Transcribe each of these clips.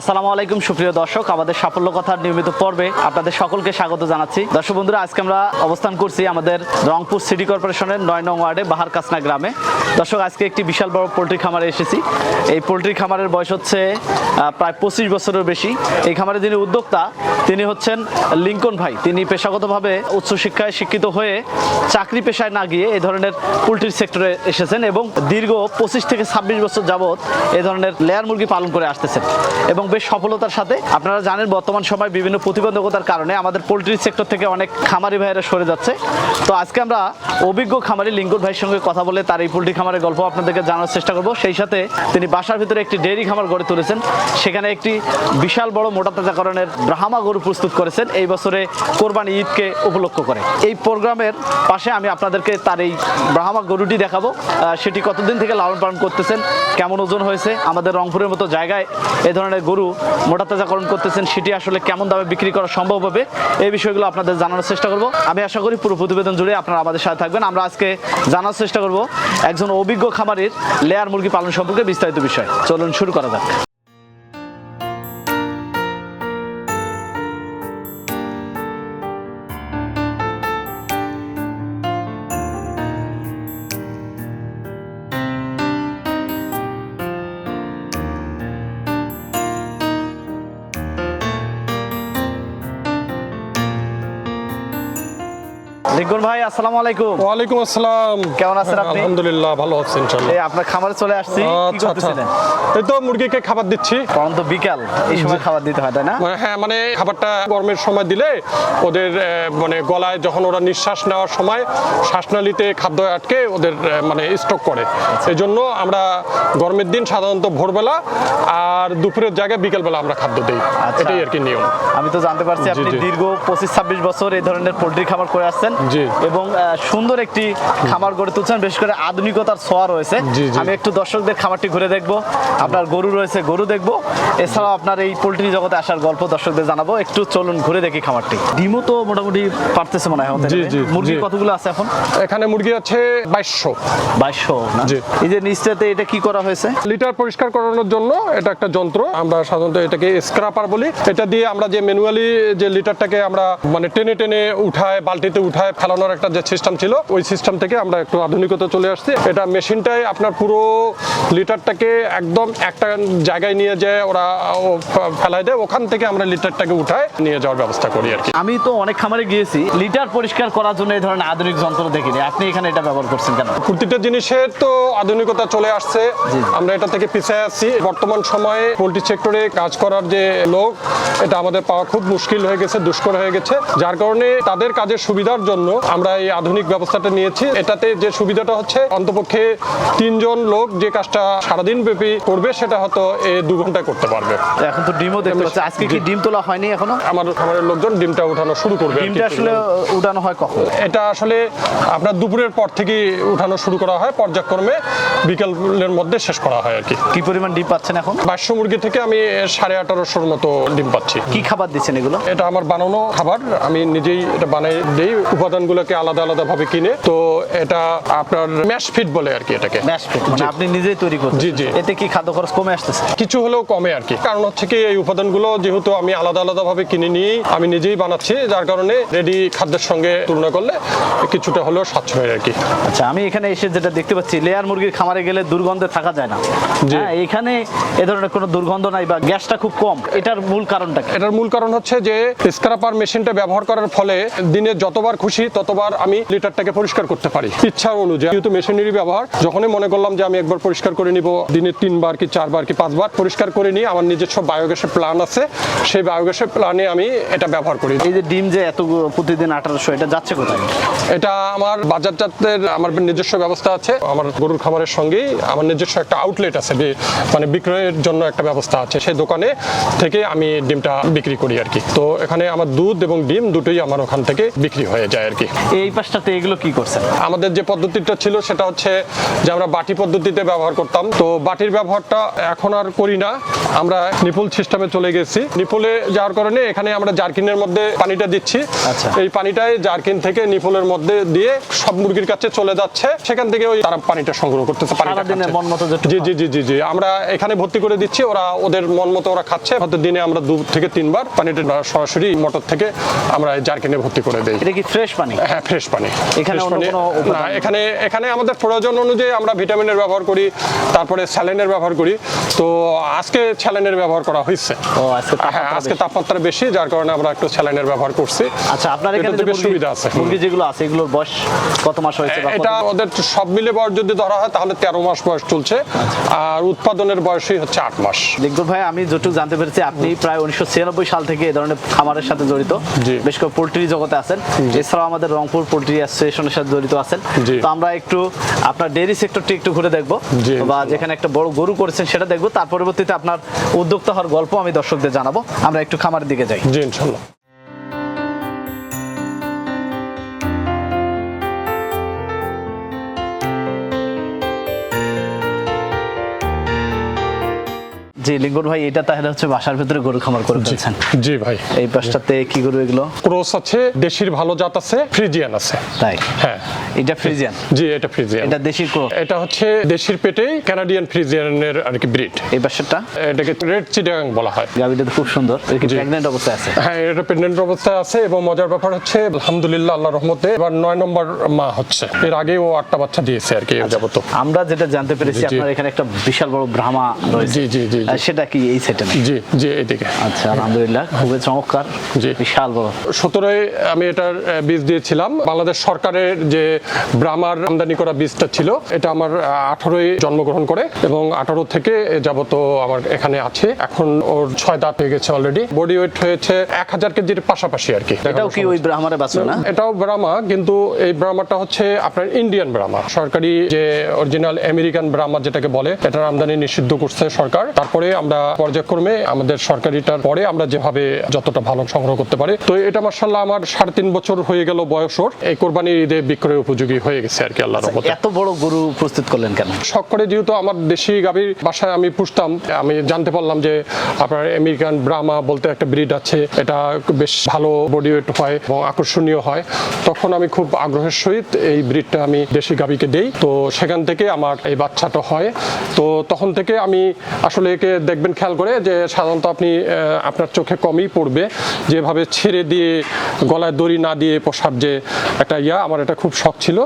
আসসালামু আলাইকুম, সুপ্রিয় দর্শক। আমাদের সাফল্য কথার নিয়মিত পর্বে আপনাদের সকলকে স্বাগত জানাচ্ছি। দর্শক বন্ধুরা, আজকে আমরা অবস্থান করছি আমাদের রংপুর সিটি কর্পোরেশনের নয় নং ওয়ার্ডে বাহার কাসনা গ্রামে। দর্শক, আজকে একটি বিশাল বড় পোলট্রি খামারে এসেছি। এই পোলট্রি খামারের বয়স হচ্ছে প্রায় পঁচিশ বছরের বেশি। এই খামারে যিনি উদ্যোক্তা, তিনি হচ্ছেন লিঙ্কন ভাই। তিনি পেশাগতভাবে উচ্চশিক্ষায় শিক্ষিত হয়ে চাকরি পেশায় না গিয়ে এই ধরনের পোলট্রির সেক্টরে এসেছেন এবং দীর্ঘ পঁচিশ থেকে ছাব্বিশ বছর যাবৎ এই ধরনের লেয়ার মুরগি পালন করে আসতেছেন। এবং বেশ সফলতার সাথে। আপনারা জানেন, বর্তমান সময় বিভিন্ন প্রতিবন্ধকতার কারণে আমাদের পোলট্রি সেক্টর থেকে অনেক খামারি ভাইয়েরা সরে যাচ্ছে। তো আজকে আমরা অভিজ্ঞ খামারি লিঙ্কন ভাইয়ের সঙ্গে কথা বলে তার এই পোলট্রি খামারের গল্প আপনাদেরকে জানার চেষ্টা করব। সেই সাথে তিনি বাসার ভিতরে একটি ডেয়ারি খামার গড়ে তুলেছেন। সেখানে একটি বিশাল বড় মোটা তাজাকরণের ব্রাহ্মা গরু প্রস্তুত করেছেন। এই বছরে কোরবানি ঈদকে উপলক্ষ করে। এই প্রোগ্রামের পাশে আমি আপনাদেরকে তার এই ব্রাহ্মা গরুটি দেখাবো। সেটি কতদিন থেকে লালন পালন করতেছেন? কেমন ওজন হয়েছে? আমাদের রংপুরের মতো জায়গায় এই ধরনের গরু মোটা তাজাকরণ করতেছেন, সেটি আসলে কেমন দামে বিক্রি করা সম্ভব হবে? এই বিষয়গুলো আপনাদের জানানোর চেষ্টা করব। আমি আশা করি পুরো প্রতিবেদন জুড়ে আপনারা আমাদের সাথে থাকবেন। আমরা আজকে জানার চেষ্টা করব একজন অভিজ্ঞ খামারের লেয়ার মুরগি পালন সম্পর্কে বিস্তারিত বিষয়। চলুন শুরু করা যাক। আসসালামু আলাইকুম। ওয়ালাইকুম আসসালাম। কেমন আছেন আপনি? আলহামদুলিল্লাহ ভালো আছেন ইনশাআল্লাহ। এই আপনার খামারে চলে আসছি কি আচ্ছা আচ্ছা। করতেছিলেন এই তো মুরগিকে খাবার দিচ্ছি। কারণ তো বিকাল এই সময় খাবার দিতে হয় তাই না? মানে হ্যাঁ মানে খাবারটা গরমের সময় দিলে ওদের মানে গলায় যখন ওরা নিঃশ্বাস নেওয়ার সময় শ্বাসনালীতে খাদ্য আটকে ওদের মানে স্টক করে। এই জন্য আমরা গরমের দিন সাধারণত ভোরবেলা আর দুপুরের জায়গায় বিকেলবেলা আমরা খাদ্য দিই। আচ্ছা। এটাই আর কি নিয়ম। আমি তো জানতে পারছি আপনি দীর্ঘ পঁচিশ ছাব্বিশ বছর এই ধরনের পোল্ট্রি খামার করে আসছেন। জি। এবং সুন্দর একটি খামার গড়ে তুলছেন বিশেষ করে আধুনিকতার ছোঁয়া রয়েছে। আমি একটু দর্শকদের খামারটি ঘুরে দেখব আপনার গরু রয়েছে গরু দেখব। এছাড়াও আপনার এই পোল্ট্রি জগতে আসার গল্প দর্শকদের জানাব। একটু চলুন ঘুরে দেখি খামারটি। ডিমও তো মোটামুটি পারতেছে মনে হয় জি, জি, মুরগি কতগুলো আছে এখন? এখানে মুরগি আছে বাইশশো। বাইশশো জি। এই যে নিচটাতে এটা কি করা হয়েছে? লিটার পরিষ্কার করানোর জন্য এটা একটা যন্ত্র। আমরা সাধারণত এটাকে স্ক্রাপার বলি। এটা দিয়ে আমরা যে ম্যানুয়ালি যে লিটারটাকে আমরা মানে টেনে টেনে উঠায় বালতিতে উঠায় ফেলানোর একটা যে সিস্টেম ছিল ওই সিস্টেম থেকে আমরা একটু আধুনিকতা চলে আসছি। এটা মেশিনটাই আপনার পুরো লিটারটাকে একদম একটা জায়গায় নিয়ে যায় ওরা ও ফ- ফেলায় দেয় ওখান থেকে আমরা লিটারটাকে উঠায় নিয়ে যাওয়ার ব্যবস্থা করি আর কি। আমি তো অনেক খামারে গিয়েছি লিটার পরিষ্কার করার জন্য এই ধরনের আধুনিক যন্ত্র দেখিনি। আপনি এখানে এটা ব্যবহার করছেন কেন? প্রতিটা জিনিসের তো আধুনিকতা চলে আসছে। আমরা এটা থেকে পিছিয়ে আছি। বর্তমান সময়ে পোলট্রি সেক্টরে কাজ করার যে লোক এটা আমাদের পাওয়া খুব মুশকিল হয়ে গেছে দুষ্কর হয়ে গেছে। যার কারণে তাদের কাজের সুবিধার জন্য আমরা এই আধুনিক ব্যবস্থাটা নিয়েছি। এটাতে যে সুবিধাটা হচ্ছে অন্তপক্ষে তিনজন লোক যে কাজটা সারাদিন ব্যাপী করবে সেটা হয়তো এ দু ঘন্টায় করতে পারবে। এখন তো ডিমও দেখতে পাচ্ছি। আজকে কি ডিম তোলা হয়নি এখনও? আমার খামারের লোকজন ডিমটা উঠানো শুরু করবে। ডিমটা আসলে উঠানো হয় কখন? এটা আসলে আপনার দুপুরের পর থেকে উঠানো শুরু করা হয়। পর্যায়ক্রমে বিকেলের মধ্যে শেষ করা হয় আর কি। কি পরিমাণ ডিম পাচ্ছেন এখন? বাইশশো মুরগি থেকে আমি সাড়ে আঠারোশোর মতো ডিম পাচ্ছি। কি খাবার দিচ্ছেন এগুলো? এটা আমার বানানো খাবার। আমি নিজেই এটা বানাই দিই। উপাদানগুলোকে আলাদা আলাদা ভাবে কিনে তো এটা আপনার ম্যাশ ফিট বলে আর কি এটাকে। ম্যাশ ফিট মানে আপনি নিজেই তৈরি করছেন জি, জি। এতে কি খাদ্য খরচ কমে আসতেছে? কিছু হলেও কমে আর কি। কারণ হচ্ছে কি এই উপাদানগুলো যেহেতু আমি আলাদা আলাদা ভাবে কিনে নিয়ে আমি নিজেই বানাচ্ছি যার কারণে রেডি খাদ্যের সঙ্গে তুলনা করলে কিছুটা হলেও সাশ্রয় আর কি। আচ্ছা আমি এখানে এসে যেটা দেখতে পাচ্ছি লেয়ার মুরগির খামারে গেলে দুর্গন্ধে থাকা যায় না। হ্যাঁ এখানে এ ধরনের কোনো দুর্গন্ধ নাই বা গ্যাসটা খুব কম। এটার মূল কারণটা এটার মূল কারণ হচ্ছে যে স্ক্রাপার মেশিনটা ব্যবহার করার ফলে দিনে যতবার খুশি ততবার আমি লিটারটাকে পরিষ্কার করতে পারি। ইচ্ছা অনুযায়ী। যেহেতু মেশিনারি ব্যবহার যখনই মনে করলাম যে আমি একবার পরিষ্কার করে নিব দিনে তিনবার কি চারবার কি পাঁচবার পরিষ্কার করে নিই আমার নিজস্ব বায়োগ্যাসের প্ল্যান আছে সেই বায়োগ্যাসের প্ল্যানে আমি এটা ব্যবহার করি। এই যে ডিম যে এত প্রতিদিন আঠারোশো এটা যাচ্ছে কোথায়? এটা আমার বাজারজাতের আমার নিজস্ব ব্যবস্থা আছে। আমার গরুর খামারের সঙ্গেই আমার নিজস্ব একটা আউটলেট আছে মানে বিক্রয়ের জন্য একটা ব্যবস্থা আছে। সেই দোকানে থেকে আমি ডিমটা বিক্রি করি আর কি। তো এখানে আমার দুধ এবং ডিম দুটোই আমার ওখান থেকে বিক্রি হয়ে যায় আর কি। এই পাশটাতে এগুলো কি করছেন? আমাদের যে পদ্ধতিটা ছিল সেটা হচ্ছে যে আমরা বাটি পদ্ধতিতে ব্যবহার করতাম। তো বাটির ব্যবহারটা এখন আর করি না। আমরা নিপুল সিস্টেমে চলে গেছি। নিপুলে যাওয়ার কারণে এখানে আমরা জার্কিনের মধ্যে পানিটা দিচ্ছি। আচ্ছা। এই পানিটাই জার্কিন থেকে নিপুলের মধ্যে দিয়ে সব মুরগির কাছে চলে যাচ্ছে। সেখান থেকে ওই তারা পানিটা সংগ্রহ করতেছে পানিটা জি জি জি জি জি। আমরা এখানে ভর্তি করে দিচ্ছি। ওরা ওদের মন মতো ওরা খাচ্ছে। হয়তো দিনে আমরা দু থেকে তিনবার পানিটা সরাসরি মোটর থেকে আমরা জার্কিনে ভর্তি করে দিই। এটা কি ফ্রেশ পানি? হ্যাঁ ফ্রেশ পানি। এখানে? এখানে এখানে আমাদের প্রয়োজন অনুযায়ী আমরা ভিটামিনের ব্যবহার করি তারপরে স্যালাইনের ব্যবহার করি। তো আজকে স্যালাইনের ব্যবহার করা হয়েছে। আজকে হ্যাঁ তাপমাত্রা আজকে বেশি। তাপমাত্রা বেশি যার কারণে আমরা একটু স্যালাইনের ব্যবহার করছি। আচ্ছা আপনার এখানে বেশ সুবিধা আছে। মুরগি যেগুলো আছে এগুলোর বয়স কত মাস হয়েছে এটা ওদের সব মিলে বয়স যদি ধরা হয় তাহলে তেরো মাস বয়স চলছে। আর উৎপাদনের বয়সই হচ্ছে আট মাস। লিঙ্কুর ভাই আমি যতটুকু জানতে পেরেছি আপনি প্রায় উনিশশো ছিয়ানব্বই সাল থেকে এই ধরনের খামারের সাথে জড়িত। বেশ করে পোলট্রি জগতে আছেন। এছাড়াও আমাদের রংপুর পোলট্রি অ্যাসোসিয়েশনের সাথে জড়িত আছেন। তো আমরা একটু আপনার ডেয়ারি সেক্টরটি একটু ঘুরে দেখব। বা যেখানে একটা বড় গরু করেছেন সেটা দেখব। তার পরবর্তীতে আপনার উদ্যোক্তা হওয়ার গল্প আমি দর্শকদের জানাব। আমরা একটু খামারের দিকে যাই। জি ইনশাল্লাহ। জি লিঙ্গন ভাই এটা তাহলে হচ্ছে বাসার ভিতরে গরু খামার করে ফেলছেন। জি ভাই। এই পাশটাতে কি গরু এগুলো? ক্রোস আছে দেশির ভালো জাত আছে ফ্রিজিয়ান আছে। তাই? হ্যাঁ। এটা ফ্রিজিয়ান? জি এটা ফ্রিজিয়ান। এটা দেশি ক্রো? এটা হচ্ছে দেশির পেটেই কানাডিয়ান ফ্রিজিয়ানের আর কি ব্রিড এই পাশেরটা? এটাকে রেড চিটাগাং বলা হয়। গাবিটা খুব সুন্দর। প্রেগনেন্ট অবস্থায় আছে? হ্যাঁ এটা প্রেগনেন্ট অবস্থায় আছে এবং মজার ব্যাপার হচ্ছে আলহামদুলিল্লাহ আল্লাহ রহমতে এবার নয় নম্বর মা হচ্ছে। এর আগে ও আটটা বাচ্চা দিয়েছে আর কি যাবত। আমরা যেটা জানতে পেরেছি আপনার এখানে একটা বিশাল বড় ব্রাহ্মা রয়েছে। জি, জি, জি, সেটা কি এই সেটে জি জি এইদিকে আচ্ছা আলহামদুলিল্লাহ খুবই চমৎকার জি। বিশাল বড়। সতেরোয় আমি এটার বীজ দিয়েছিলাম। বাংলাদেশ সরকারের যে ব্রাহ্মার আমদানি করা বীজটা ছিল এটা আমার আঠারোই জন্মগ্রহণ করে এবং আঠারো থেকে যাবত আমার এখানে আছে। এখন ওর ছয় দাঁত হয়ে গেছে অলরেডি বডি ওয়েট হয়েছে এক হাজার কেজির পাশাপাশি আর কি। এটাও কি ওই ব্রাহ্মারে বাঁচলো না? এটাও ব্রাহ্মা কিন্তু এই ব্রাহ্মাটা হচ্ছে আপনার ইন্ডিয়ান ব্রাহ্মা সরকারি যে অরিজিনাল আমেরিকান ব্রাহ্মা যেটাকে বলে এটার আমদানি নিষিদ্ধ করছে সরকার। তারপরে আমরা পর্যায়ক্রমে আমাদের সরকারিটার পরে আমরা যেভাবে যতটা ভালো সংগ্রহ করতে পারি। তো এটা মার্শাল্লাহ আমার সাড়ে তিন বছর হয়ে গেল বয়স ওর। এই কোরবানি ঈদে বিক্রয় উপযোগী হয়ে গেছে আর কি আল্লাহ রহমতে। এত বড় গরু প্রস্তুত করলেন কেন? শখ করে যেহেতু আমার দেশি গাভীর বাসায় আমি পুষতাম আমি জানতে পারলাম যে আপনার আমেরিকান ব্রাহ্মা বলতে একটা ব্রিড আছে এটা বেশ ভালো বডি ওয়েট হয় এবং আকর্ষণীয় হয়। তখন আমি খুব আগ্রহের সহিত এই ব্রিডটা আমি দেশি গাভীকে দেই। তো সেখান থেকে আমার এই বাচ্চাটা হয়। তো তখন থেকে আমি আসলে একে দেখবেন খেয়াল করে যে সাধারণত আপনি আপনার চোখে কমই পড়বে। যেভাবে ছেড়ে দিয়ে গলায় দড়ি না দিয়ে পোষার যে একটা ইয়া আমার এটা খুব শখ ছিল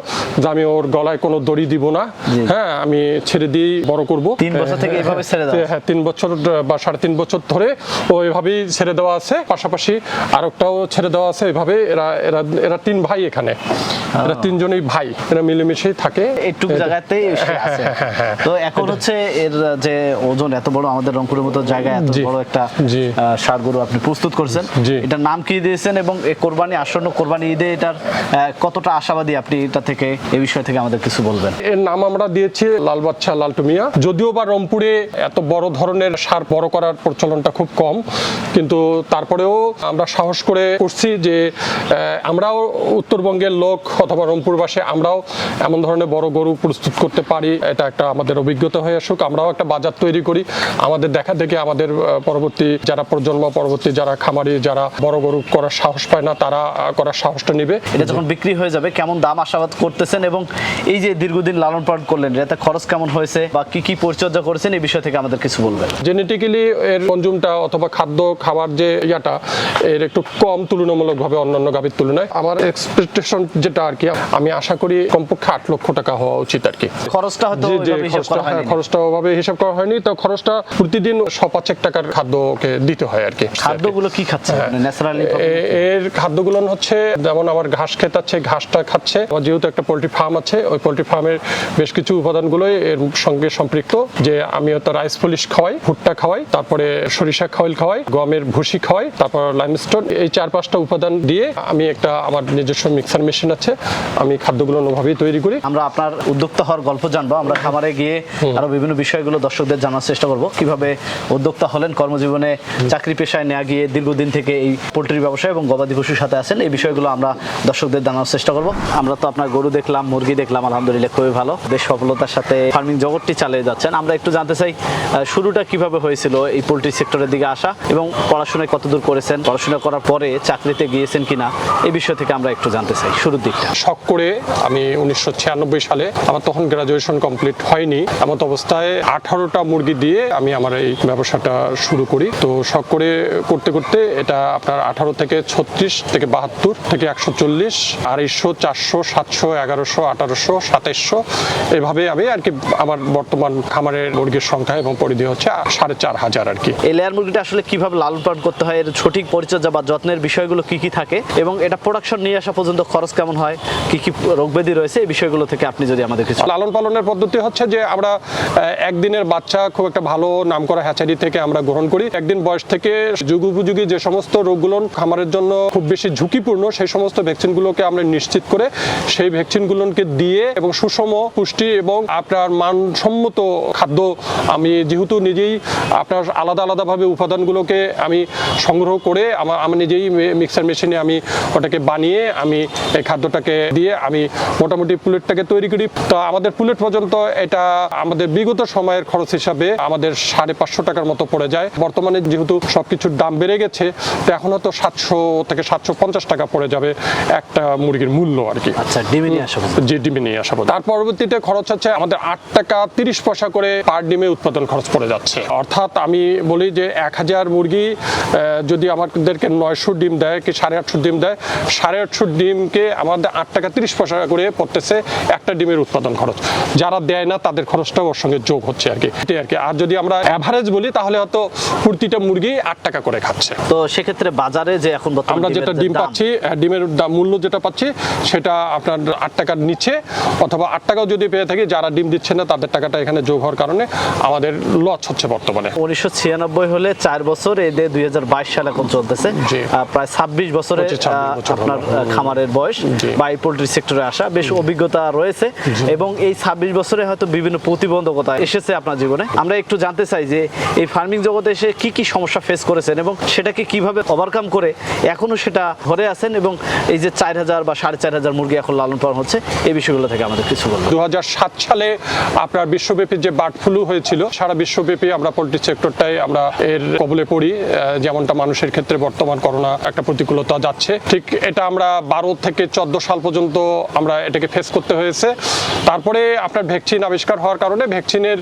যে আমি ওর গলায় কোনো দড়ি দিব না। হ্যাঁ আমি ছেড়ে দিয়েই বড় করব। তিন বছর থেকে এভাবে ছেড়ে দেওয়া হ্যাঁ তিন বছর বা সাড়ে তিন বছর ধরে ও এভাবেই ছেড়ে দেওয়া আছে। পাশাপাশি আরেকটাও ছেড়ে দেওয়া আছে। এভাবে এরা এরা এরা তিন ভাই এখানে। এরা তিনজনই ভাই এরা মিলেমিশেই থাকে। এইটুকু জায়গাতেই আছে। তো এখন হচ্ছে এর যে ওজন এত বড় আমাদের রংপুরের মতো জায়গায় এত বড় একটা ষাঁড় গরু আপনি প্রস্তুত করছেন। এটার নাম কি দিয়েছেন এবং কোরবানি আসন্ন কোরবানি ঈদে এটার কতটা আশাবাদী আপনি এটা থেকে এই বিষয় থেকে আমাদের কিছু বলবেন? এর নাম আমরা দিয়েছি লাল বাচ্চা লালটু মিয়া যদিও বা রংপুরে এত বড় ধরনের সার বড় করার প্রচলনটা খুব কম কিন্তু তারপরেও আমরা সাহস করে করছি যে আমরাও উত্তরবঙ্গের লোক অথবা রংপুরবাসী আমরাও এমন ধরনের বড় গরু প্রস্তুত করতে পারি এটা একটা আমাদের অভিজ্ঞতা হয়ে আসুক। আমরাও একটা বাজার তৈরি করি। আমাদের দেখা দেখে আমাদের পরবর্তী যারা প্রজন্ম পরবর্তী যারা খামারি যারা বড় গরু করার সাহস পায় না তারা করার সাহসটা নিবে। এটা যখন বিক্রি হয়ে যাবে কেমন দাম আশাবাদ করতেছেন এবং এই যে দীর্ঘদিন লালন পালন করলেন এতে খরচ কেমন হয়েছে বা কি কি পরিচর্যা করেছেন এই বিষয় থেকে আমাদের কিছু বলবেন। জেনেটিক্যালি এর কনজুমটা অথবা খাদ্য খাবার যে ইয়াটা এর একটু কম তুলনামূলকভাবে অন্যান্য গাভীর তুলনায়। আমার এক্সপেকটেশন যেটা আর কি আমি আশা করি কমপক্ষে আট লক্ষ টাকা হওয়া উচিত আর কি খরচটা হয়তো হ্যাঁ, খরচটা ওভাবে হিসাব করা হয়নি। তো খরচটা প্রতিদিন সপাচেক টাকার খাদ্য ওকে দিতে হয় আর কি খাদ্যগুলো কি খাচ্ছে? ন্যাচারালি এর খাদ্যগুলো হচ্ছে যেমন আমার ঘাস আছে ঘাসটা খাচ্ছে। যেহেতু একটা পোলট্রি ফার্ম আছে ওই পোলট্রি ফার্মের বেশ কিছু উপাদানগুলোই এর সঙ্গে সম্পৃক্ত। যে আমি তো রাইস পলিশ খাওয়াই ভুট্টা খাওয়াই তারপরে সরিষা খাওয়াইল খাওয়াই গমের ভুসি খাওয়াই তারপর লাইমস্টোন। এই চার পাঁচটা উপাদান দিয়ে আমি একটা আমার নিজস্ব মিক্সার মেশিন আছে। আমি খাদ্যগুলো ওভাবেই তৈরি করি। আমরা আপনার উদ্যোক্তা হওয়ার গল্প জানব। আমরা খামারে গিয়ে আরও বিভিন্ন বিষয়গুলো দর্শকদের জানার চেষ্টা করব। কীভাবে উদ্যোক্তা হলেন কর্মজীবনে চাকরি পেশায় নেওয়া গিয়ে দীর্ঘদিন থেকে এই পোলট্রি ব্যবসা এবং গবাদি পশুর সাথে আছেন এই বিষয়গুলো আমরা দর্শকদের জানার চেষ্টা করব। আমরা তো আপনার গরু দেখলাম মুরগি দেখলাম আলহামদুলিল্লাহ খুবই ভালো। বেশ সফলতার সাথে ফার্মিং জগৎটি চালিয়ে যাচ্ছেন। আমরা একটু জানতে চাই শুরুটা কীভাবে হয়েছিল এই পোলট্রি সেক্টরের দিকে আসা এবং পড়াশোনায় কতদূর করেছেন? পড়াশোনা করার পরে চাকরিতে গিয়েছেন কিনা এই বিষয় থেকে আমরা একটু জানতে চাই শুরুর দিকটা। শখ করে আমি উনিশশো ছিয়ানব্বই সালে আমার তখন গ্রাজুয়েশন কমপ্লিট হয়নি। এমত অবস্থায় আঠারোটা মুরগি দিয়ে আমি আমার এই ব্যবসাটা শুরু করি। তো শখ করে করতে করতে এটা আপনার আঠারো থেকে ছত্রিশ থেকে বাহাত্তর থেকে একশো চল্লিশ, আড়াইশো, চারশো, সাতশো, এগারোশো, আঠারোশো, সাতাইশশো এভাবে আমি আর কি আমার বর্তমান খামারের মুরগির সংখ্যা এবং পরিধি হচ্ছে সাড়ে চার হাজার আর কি। এই লেয়ার মুরগিটা আসলে কীভাবে লালন পালন করতে হয়, এর সঠিক পরিচর্যা বা যত্নের বিষয়গুলো কি কি থাকে এবং এটা প্রোডাকশন নিয়ে আসা পর্যন্ত খরচ কেমন হয় কি কি রোগ ব্যাধি রয়েছে এই বিষয়গুলো থেকে আপনি যদি আমাদের কিছু লালন পালনের পদ্ধতি হচ্ছে যে আমরা একদিনের বাচ্চা খুব একটা ভালো নাম করা হ্যাচারি থেকে আমরা গ্রহণ করি। একদিন বয়স থেকে যুগ উপযোগী যে সমস্ত রোগগুলো খামারের জন্য খুব বেশি ঝুঁকিপূর্ণ, সেই সমস্ত ভ্যাকসিনগুলোকে আমরা নিশ্চিত করে সেই ভ্যাকসিনগুলোকে দিয়ে এবং সুষম, পুষ্টি এবং আপনার মানসম্মত খাদ্য আমি যেহেতু নিজেই আপনার আলাদা আলাদাভাবে উপাদানগুলোকে আমি সংগ্রহ করে আমার আমি নিজেই মিক্সার মেশিনে আমি ওটাকে বানিয়ে আমি এই খাদ্যটাকে দিয়ে আমি মোটামুটি পুলেটটাকে তৈরি করি তো আমাদের পুলেট পর্যন্ত এটা আমাদের বিগত সময়ের খরচ হিসাবে আমাদের সাড়ে পাঁচশো টাকার মতো পড়ে যায় বর্তমানে যেহেতু সবকিছুর দাম বেড়ে গেছে তো এখন হয়তো সাতশো থেকে সাতশো পঞ্চাশ টাকা পড়ে যাবে একটা মুরগির মূল্য আর কি আচ্ছা ডিমে নিয়ে আসা পর্যন্ত। যে ডিমে নিয়ে আসা। তার পরবর্তীতে খরচ হচ্ছে আমাদের আট টাকা তিরিশ পয়সা করে পার ডিমে উৎপাদন খরচ পড়ে যাচ্ছে অর্থাৎ আমি বলি যে এক হাজার মুরগি যদি আমাদেরকে নয়শো ডিম দেয় কি সাড়ে আটশো ডিম দেয় সাড়ে আটশো ডিমকে আমাদের আট টাকা তিরিশ পয়সা করে পড়তেছে একটা ডিমের উৎপাদন খরচ। যারা দেয় না তাদের খরচটাও ওর সঙ্গে যোগ হচ্ছে আর কি। এটাই আর কি। আর যদি আমরা অ্যাভারেজ বলি তাহলে হয়তো প্রতিটা মুরগি আট টাকা করে খাচ্ছে। তো সেক্ষেত্রে বাজারে যে এখন আমরা যেটা ডিম পাচ্ছি ডিমের মূল্য যেটা পাচ্ছি সেটা আপনার আট টাকার নিচে অথবা আট টাকাও যদি পেয়ে থাকি যারা ডিম দিচ্ছে না তাদের টাকাটা এখানে যোগ হওয়ার কারণে আমাদের লস হচ্ছে বর্তমানে। উনিশশো ছিয়ানব্বই হলে চার বছর এদের দুই হাজার বাইশ সাল এখন চলতেছে। প্রায় ছাব্বিশ বছরে পঁচিশ, ছাব্বিশ আহ, বছর আপনার খামারের বয়স। বা এই পোল্ট্রি সেক্টরে আসা বেশ অভিজ্ঞতা রয়েছে এবং এই ছাব্বিশ বছরে হয়তো বিভিন্ন প্রতিবন্ধকতা এসেছে আপনার জীবনে। আমরা একটু জানতে চাই যে এই ফার্মিং জগতে এসে কি কি সমস্যা ফেস করেছেন এবং সেটাকে কীভাবে ওভারকাম করে এখনও সেটা ধরে আছেন এবং এই যে চার হাজার বা সাড়ে চার হাজার মুরগি এখন লালন পালন হচ্ছে এই বিষয়গুলো থেকে আমাদের কিছু বলবেন। দু সালে আপনার বিশ্বব্যাপী যে বার্ড ফ্লু হয়েছিল সারা বিশ্বব্যাপী আমরা পোলট্রি সেক্টরটাই আমরা এর কবলে পড়ি যেমনটা মানুষের ক্ষেত্রে বর্তমান করোনা একটা প্রতিকূলতা যাচ্ছে। ঠিক এটা আমরা বারো থেকে চোদ্দ সাল পর্যন্ত আমরা এটাকে ফেস করতে হয়েছে। তারপরে আপনার ভ্যাকসিন আবিষ্কার হওয়ার কারণে ভ্যাকসিনের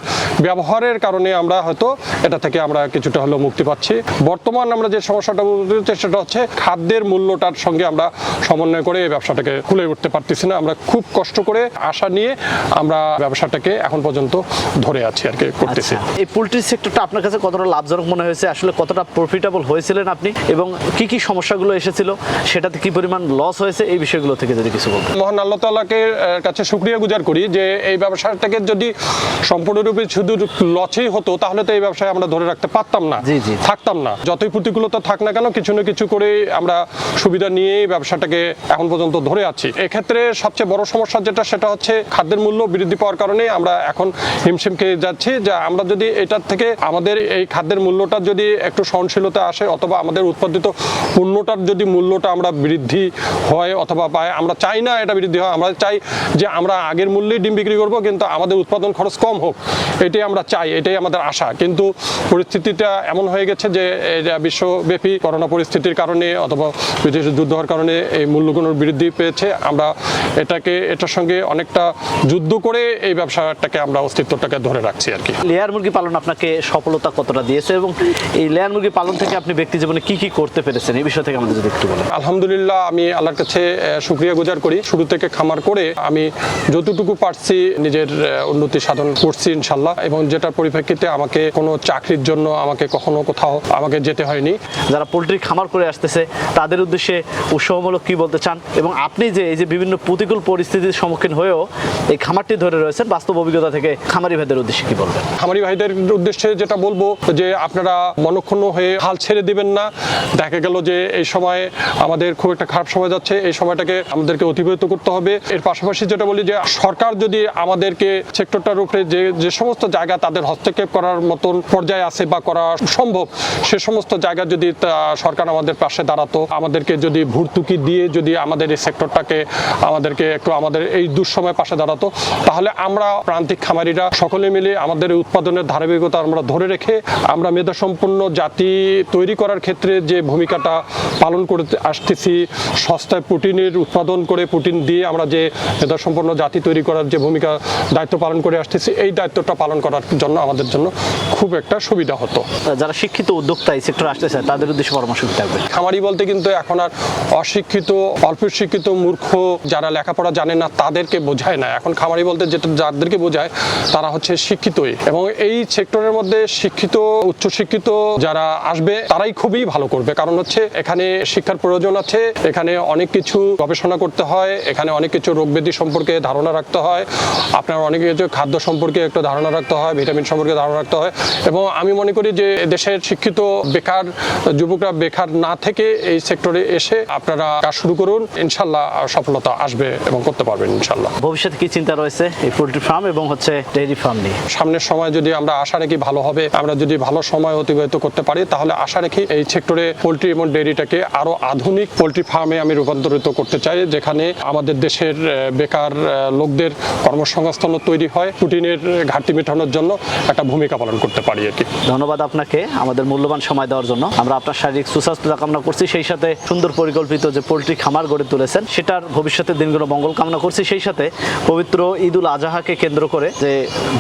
ব্যবহারের কারণে আমরা হয়তো এটা থেকে আমরা কিছুটা হলেও মুক্তি পাচ্ছি। বর্তমান আমরা যে সমস্যাটা বলতে সেটা হচ্ছে খাদ্যের মূল্যটার সঙ্গে আমরা সমন্বয় করে এই ব্যবসাটাকে খুলে উঠতে পারতেছি না। আমরা খুব কষ্ট করে আশা নিয়ে আমরা ব্যবসাটাকে এখন পর্যন্ত ধরে আছি আর কি করতেছি। আচ্ছা, এই পোলট্রি সেক্টরটা আপনার কাছে কতটা লাভজনক মনে হয়েছে? আসলে কতটা প্রফিটেবল হয়েছিলেন আপনি? এবং কি কি সমস্যাগুলো এসেছিল? সেটাতে কি পরিমাণ লস হয়েছে? এই বিষয়গুলো থেকে যদি কিছু বলতেন মহান আল্লাহ তালাকে কাছে শুক্রিয়া গুজার করি যে এই ব্যবসাটাকে যদি সম্পূর্ণরূপে শুধু লসেই হতো তাহলে তো এই ব্যবসায় আমরা ধরে রাখতে পারতাম না। জি, জি। থাকতাম না। যতই প্রতিকূলতা থাক না কেন কিছু না কিছু করে আমরা সুবিধা নিয়েই ব্যবসাটাকে এখন পর্যন্ত ধরে আছি। এক্ষেত্রে সবচেয়ে বড় সমস্যা যেটা সেটা হচ্ছে খাদ্যের মূল্য বৃদ্ধি পাওয়ার কারণে আমরা এখন হিমশিম খেয়ে যাচ্ছি। যে আমরা যদি এটার থেকে আমাদের এই খাদ্যের মূল্যটা যদি একটু সহনশীলতা আসে অথবা আমাদের উৎপাদিত পণ্যটার যদি মূল্যটা আমরা বৃদ্ধি হয় অথবা পায় আমরা চাই না এটা বৃদ্ধি হয় আমরা চাই যে আমরা আগের মূল্যেই ডিম বিক্রি করব কিন্তু আমাদের উৎপাদন খরচ কম হোক এটাই আমরা চাই এটাই আমাদের আশা। কিন্তু পরিস্থিতিটা এমন হয়ে গেছে যে এটা বিশ্বব্যাপী করোনা পরিস্থিতির কারণে অথবা বিদেশ যুদ্ধ হওয়ার কারণে এই মূল্যগুলোর বৃদ্ধি পেয়েছে আমরা এটাকে এটার সঙ্গে অনেকটা যুদ্ধ করে এই ব্যবসাটাকে আমরা অস্তিত্বটাকে ধরে রাখছি আর কি। লেয়ার মুরগি পালন আপনাকে সফলতা কতটা দিয়েছে এবং এই লেয়ার মুরগি পালন থেকে আপনি ব্যক্তি জীবনে কি কি করতে পেরেছেন? এই বিষয় থেকে আমাদের যদি একটু বলেন। আলহামদুলিল্লাহ আমি আল্লাহর কাছে শুক্রিয়া গুজার করি। শুরু থেকে খামার করে আমি যতটুকু পারছি নিজের উন্নতি সাধন করছি ইনশাল্লাহ। এবং যেটার পরিপ্রেক্ষিতে আমাকে কোনো চাকরির জন্য আমাকে কখনো কোথাও আমাকে যেতে হয়নি। যারা পোলট্রি খামার করে আসতেছে তাদের উদ্দেশ্যে উৎসাহমূলক কি বলতে চান? এবং আপনি যে এই যে বিভিন্ন প্রতিকূল পরিস্থিতির সম্মুখীন হয়েও এই খামারটি ধরে রয়েছেন বাস্তব অভিজ্ঞতা থেকে খামারি ভাইদের উদ্দেশ্যে কি বলবেন? খামারি ভাইদের উদ্দেশ্যে যেটা বলব যে আপনারা মনক্ষুণ্ণ হয়ে হাল ছেড়ে দিবেন না। দেখা গেল যে এই সময় আমাদের খুব একটা খারাপ সময় যাচ্ছে। এই সময়টাকে আমাদেরকে অতিবাহিত করতে হবে। এর পাশাপাশি যেটা বলি যে, সরকার যদি আমাদেরকে সেক্টরটার উপরে যে যে সমস্ত জায়গা তাদের হস্তক্ষেপ করার মতন পর্যায়ে আছে বা করা সম্ভব, সে সমস্ত জায়গা যদি সরকার আমাদের পাশে দাঁড়াতো, আমাদেরকে যদি ভর্তুকি দিয়ে যদি আমাদের এই সেক্টরটাকে, আমাদেরকে একটু আমাদের এই দুঃসময় পাশে দাঁড়াতো, তাহলে আমরা প্রান্তিক খামারিরা সকলে মিলে আমাদের উৎপাদনের ধারাবাহিকতা আমরা ধরে রেখে, আমরা মেধাসম্পন্ন জাতি তৈরি করার ক্ষেত্রে যে ভূমিকাটা পালন করে আসতেছি, সস্তায় প্রোটিনের উৎপাদন করে প্রোটিন দিয়ে আমরা যে মেধাসম্পন্ন জাতি তৈরি করার যে ভূমিকা দায়িত্ব পালন করে আসতেছি এই দায়িত্বটা পালন করার জন্য আমাদের জন্য খুব একটা সুবিধা হতো। যারা শিক্ষিত উদ্যোক্তা এই সেক্টরে আসতে চায় তাদের উদ্দেশ্যে পরামর্শ কি থাকবে খামারি বলতে কিন্তু এখন আর অশিক্ষিত অল্প শিক্ষিত মূর্খ যারা লেখাপড়া জানে না তাদেরকে বোঝায় না। এখন খামারি বলতে যেটা যাদেরকে বোঝায় তারা হচ্ছে শিক্ষিতই। এবং এই সেক্টরের মধ্যে শিক্ষিত উচ্চশিক্ষিত যারা আসবে তারাই খুবই ভালো করবে। কারণ হচ্ছে এখানে শিক্ষার প্রয়োজন আছে এখানে অনেক কিছু গবেষণা করতে হয় এখানে অনেক কিছু রোগ ব্যাধি সম্পর্কে ধারণা রাখতে হয় আপনার অনেক কিছু খাদ্য সম্পর্কে একটু ধারণা রাখতে হয় ভিটামিন সম্পর্কে ধারণা রাখতে হয় এবং আমি মনে করি যে দেশের শিক্ষিত বেকার যুবকরা বেকার না থেকে এই সেক্টরে এসে আপনারা কাজ শুরু করুন ইনশাল্লাহ সফলতা আসবে এবং করতে পারবেন ইনশাল্লাহ। ভবিষ্যতে কি চিন্তা রয়েছে এই পোলট্রি ফার্ম এবং হচ্ছে ডেইরি ফার্ম নিয়ে? সামনের সময় যদি আমরা আশা রাখি ভালো হবে আমরা যদি ভালো সময় অতিবাহিত করতে পারি তাহলে আশা রাখি এই সেক্টরে পোলট্রি এবং ডেয়ারিটাকে আরও আধুনিক পোলট্রি ফার্মে আমি রূপান্তরিত করতে চাই। যেখানে আমাদের দেশের বেকার লোকদের কর্মসংস্থান তৈরি হয় প্রোটিনের ঘাটতি মেটানোর জন্য একটা ভূমিকা পালন করতে পারি আর কি। ধন্যবাদ আপনাকে আমাদের মূল্যবান সময় দেওয়ার জন্য। আমরা আপনার শারীরিক সুস্বাস্থ্য কামনা করছি, সেই সাথে সুন্দর পরিকল্পিত যে পোলট্রি খামার গড়ে তুলেছেন, সেটার ভবিষ্যতের দিনগুলো মঙ্গল কামনা করছি। সেই সাথে পবিত্র ঈদ উল আজহাকে কেন্দ্র করে যে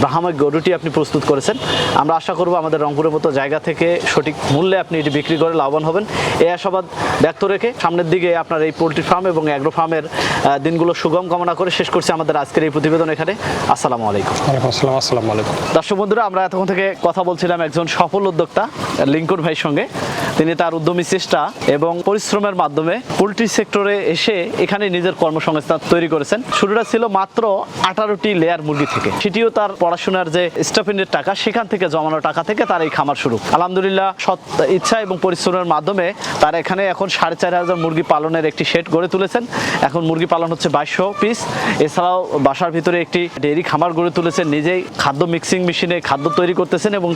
ব্রাহ্মক গরুটি আপনি প্রস্তুত করেছেন, আমরা আশা করব আমাদের রংপুরের মতো জায়গা থেকে সঠিক মূল্যে আপনি এটি বিক্রি করে লাভবান হবেন। এই আশাবাদ ব্যক্ত রেখে সামনের দিকে আপনার এই পোলট্রি ফার্ম এবং অ্যাগ্রো ফার্মের দিনগুলো সুগম কামনা করে শেষ করছি আমাদের আজকের এই প্রতিবেদন এখানে। আসসালামু আলাইকুম। আসসালাম আসসালামু আলাইকুম। দর্শক বন্ধুরা আমরা এতক্ষণ থেকে কথা বলছিলাম একজন সফল উদ্যোক্তা লিঙ্কন ভাইয়ের সঙ্গে। তিনি তার উদ্যমী চেষ্টা এবং পরিশ্রমের মাধ্যমে পোলট্রি সেক্টরে এসে এখানে নিজের কর্মসংস্থান তৈরি করেছেন। শুরুটা ছিল মাত্র আঠারোটি লেয়ার মুরগি থেকে। সেটিও তার পড়াশোনার যে স্টাফিনের টাকা, সেখান থেকে জমানো টাকা থেকে তার এই খামার শুরু। আলহামদুলিল্লাহ, সৎ ইচ্ছা এবং পরিশ্রমের মাধ্যমে তার এখানে এখন সাড়ে চার হাজার মুরগি পালনের একটি শেড গড়ে তুলেছেন। এখন মুরগি পালন হচ্ছে বাইশশো পিস এছাড়াও বাসার ভিতরে একটি ডেইরি খামার গড়ে তুলেছেন। নিজেই খাদ্য মিক্সিং মেশিনে খাদ্য তৈরি করতেছেন এবং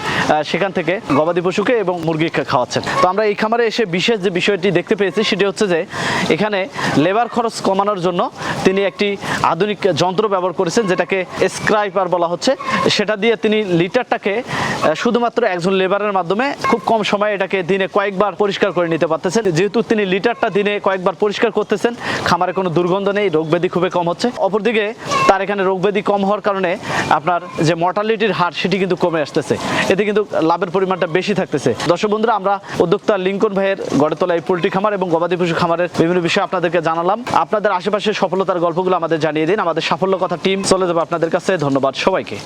সেখান থেকে গবাদি পশুকে এবং মুরগি খাওয়াচ্ছেন। তো আমরা এই খামারে এসে বিশেষ যে বিষয়টি দেখতে পেয়েছি, সেটি হচ্ছে যে এখানে লেবার খরচ কমানোর জন্য তিনি একটি আধুনিক যন্ত্র ব্যবহার করেছেন, যেটাকে স্ক্রাইপার বলা হচ্ছে। সেটা দিয়ে তিনি লিটারটাকে শুধুমাত্র একজন লেবারের মাধ্যমে খুব কম সময়ে এটাকে দিনে কয়েকবার পরিষ্কার করে নিতে পারতেছেন। যেহেতু তিনি লিটারটা দিনে কয়েকবার পরিষ্কার করতেছেন, খামারে কোনো দুর্গন্ধ নেই রোগ ব্যাধি খুবই কম হচ্ছে। অপরদিকে তার এখানে রোগ ব্যাধি কম হওয়ার কারণে আপনার যে মর্টালিটির হার, সেটি কিন্তু কমে আসতেছে। এতে কিন্তু লাভের পরিমাণটা বেশি থাকতেছে। দর্শক বন্ধুরা, আমরা উদ্যোক্তা লিঙ্কন ভাইয়ের গড়ে তোলা এই পোলট্রি খামার এবং গবাদি পশু খামারের বিভিন্ন বিষয় আপনাদেরকে জানালাম। আপনাদের আশেপাশে সফলতার গল্পগুলো আমাদের জানিয়ে দিন। আমাদের সাফল্য কথা টিম চলে যাবে আপনাদের কাছে। ধন্যবাদ সবাইকে।